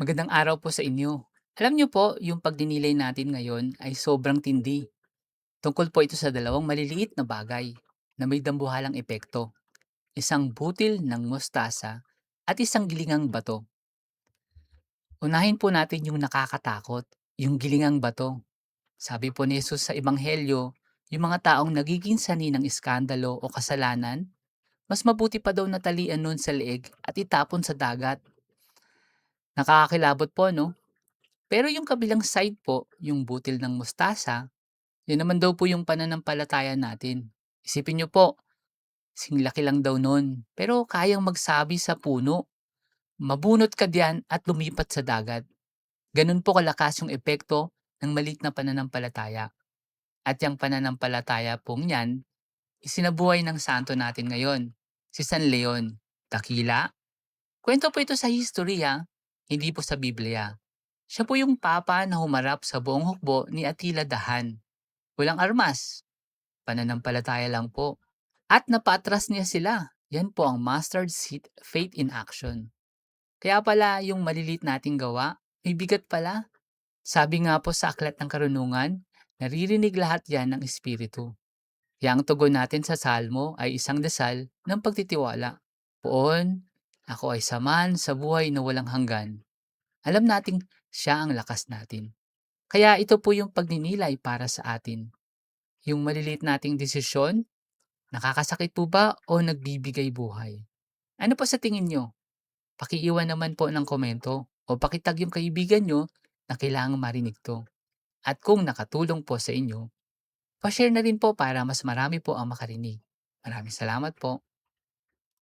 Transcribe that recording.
Magandang araw po sa inyo. Alam niyo po, yung pagdinilay natin ngayon ay sobrang tindi. Tungkol po ito sa dalawang maliliit na bagay na may dambuhalang epekto. Isang butil ng mostasa at isang gilingang bato. Unahin po natin yung nakakatakot, yung gilingang bato. Sabi po ni Jesus sa Ebanghelyo, yung mga taong nagiging sani ng iskandalo o kasalanan, mas mabuti pa daw natalian nun sa leeg at itapon sa dagat. Nakakakilabot po, no? Pero yung kabilang side po, yung butil ng mustasa, yun naman daw po yung pananampalataya natin. Isipin nyo po, singlaki lang daw nun, pero kayang magsabi sa puno, mabunot ka diyan at lumipat sa dagat. Ganun po kalakas yung epekto ng maliit na pananampalataya. At yung pananampalataya pong yan, isinabuhay ng santo natin ngayon, si San Leon. Dakila? Kwento po ito sa history ha, hindi po sa Biblia. Siya po yung papa na humarap sa buong hukbo ni Attila Dahan. Walang armas. Pananampalataya lang po. At napatras niya sila. Yan po ang mustard seed faith in action. Kaya pala yung malilit nating gawa, may bigat pala. Sabi nga po sa Aklat ng Karunungan, naririnig lahat yan ng Espiritu. Kaya ang tugon natin sa salmo ay isang dasal ng pagtitiwala. Poon, ako ay saman sa buhay na walang hanggan. Alam nating siya ang lakas natin. Kaya ito po yung pagninilay para sa atin. Yung maliliit nating desisyon, nakakasakit po ba o nagbibigay buhay? Ano po sa tingin nyo? Pakiiwan naman po ng komento o pakitag yung kaibigan nyo na kailangang marinig to. At kung nakatulong po sa inyo, pa-share na rin po para mas marami po ang makarinig. Maraming salamat po.